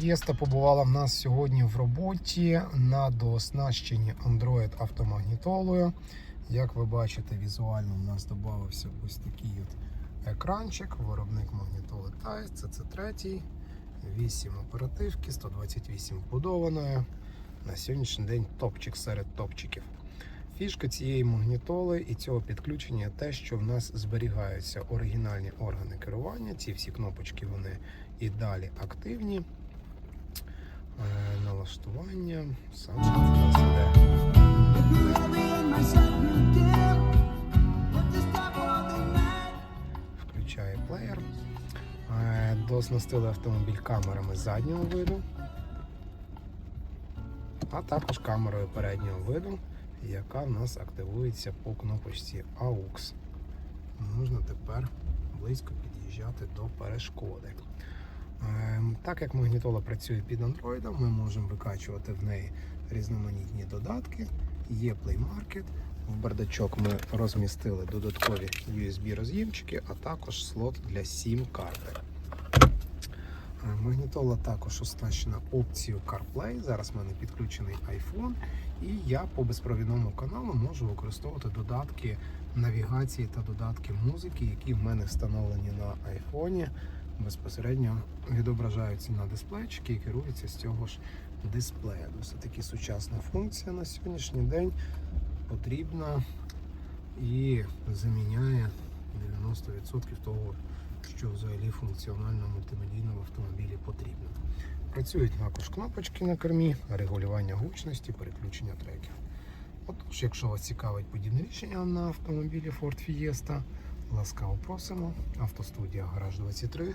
Fiesta побувала в нас сьогодні в роботі на дооснащенні Android автомагнітолою. Як ви бачите, візуально в нас додався ось такий от екранчик, виробник магнітоли Tice, це третій, 8 оперативки, 128 вбудованої. На сьогоднішній день топчик серед топчиків. Фішка цієї магнітоли і цього підключення те, що в нас зберігаються оригінальні органи керування. Ці всі кнопочки вони і далі активні. Налаштування саме нас. Включає плеєр. Е, Доснастили автомобіль камерами заднього виду, а також камерою переднього виду, яка в нас активується по кнопочці AUX. Можна тепер близько під'їжджати до перешкоди. Ем, Так як магнітола працює під Android, ми можемо викачувати в неї різноманітні додатки. Є Play Market. В бардачок ми розмістили додаткові USB роз'ємчики, а також слот для SIM карти. Е, Магнітола також оснащена опцією CarPlay. Зараз в мене підключений iPhone, і я по безпровідному каналу можу використовувати додатки навігації та додатки музики, які в мене встановлені на айфоні. Безпосередньо відображаються на дисплейчики і керуються з цього ж дисплея. Досить таки сучасна функція на сьогоднішній день потрібна і заміняє 90% того, що взагалі функціонально мультимедійно в автомобілі потрібно. Працюють також кнопочки на кермі, регулювання гучності, переключення треків. Отож, якщо вас цікавить подібне рішення на автомобілі Ford Fiesta, ласкаво просимо. Автостудія Гараж 23.